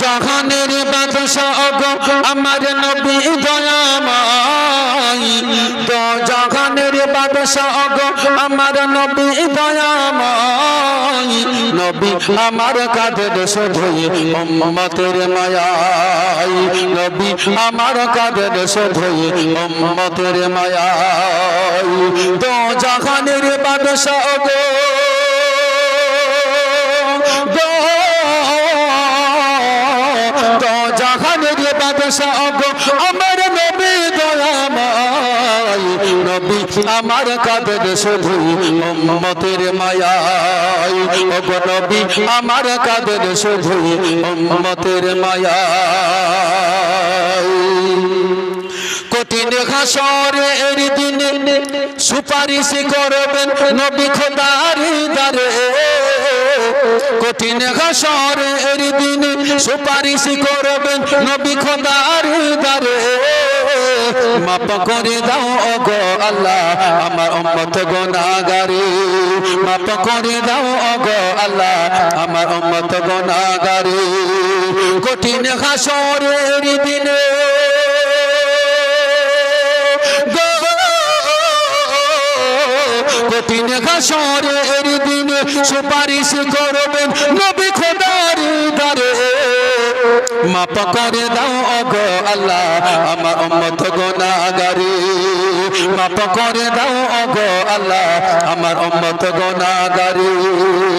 জাহানের বাদশাহ আমার নবী দয়াময়। জাহানের বাদশাহ আমার নবী দয়াময়। নবী আমার কাঁধের শুধুই উম্মতের মায়াই। নবী আমার কাঁধের শুধুই উম্মতের মায়াই। জাহানের বাদশাহ আমার নবী কাদের শুধু উম্মতের মায়াই ও গো নবী আমার কাদের শুধু উম্মতের মায়াই কঠিন হাসরের দিনে সুপারিশ করবেন নবী খোদার দারে কঠিন হাসরের দিনে সুপারিশ করবেন নবী খোদার দারে। মাপ করে দাও গো আল্লাহ, আমার উম্মত গুনাহগারে। মাপ করে দাও গো আল্লাহ, আমার উম্মত গুনাহগারে। কঠিন হাসরের দিনে ঘাসরের দিনে সুপারিশ করবেন নবী খোদার দারে। মাপ করে দাও অগো আল্লাহ, আমার অম্মত গোনাগারি মাপ করে দাও অগো আল্লাহ, আমার অম্মত গুনাহগারে।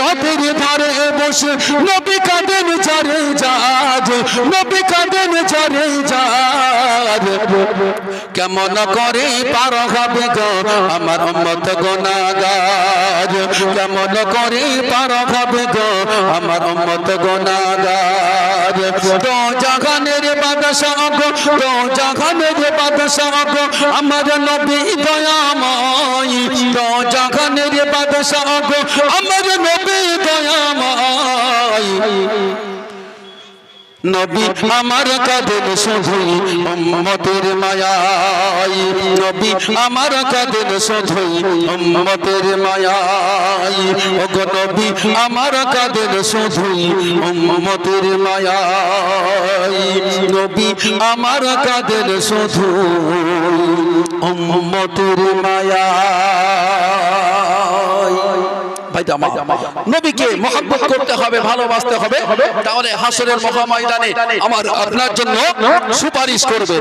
তুলসী বসে নবী কাঁদেন চারে যাজ নবী কাঁদেন চারে যাজ কেমন করে পার হবে গো আমার উম্মত গুনাহগার? কেমন করে পার হবে গো আমার উম্মত গুনাহগার? তো জাহানের বাদশাহ গো, তো জাহানের বাদশাহ গো, আমার নবী দয়াময়। তো জাহানের বাদশাহ গো, আমার নবী দয়াময়। নবী আমার কাদের শুধুই উম্মতের মায়াই নবী আমার কাদের শুধুই উম্মতের মায়াই ওগো নবী আমার কাদের শুধুই উম্মতের মায়াই নবী আমার কাদের শুধু উম্মতের মায়াই ভাইটা নবীকে মহব্বত করতে হবে ভালোবাসতে হবে তাহলে হাসরের মহাময়দানে আমার আপনার জন্য সুপারিশ করবে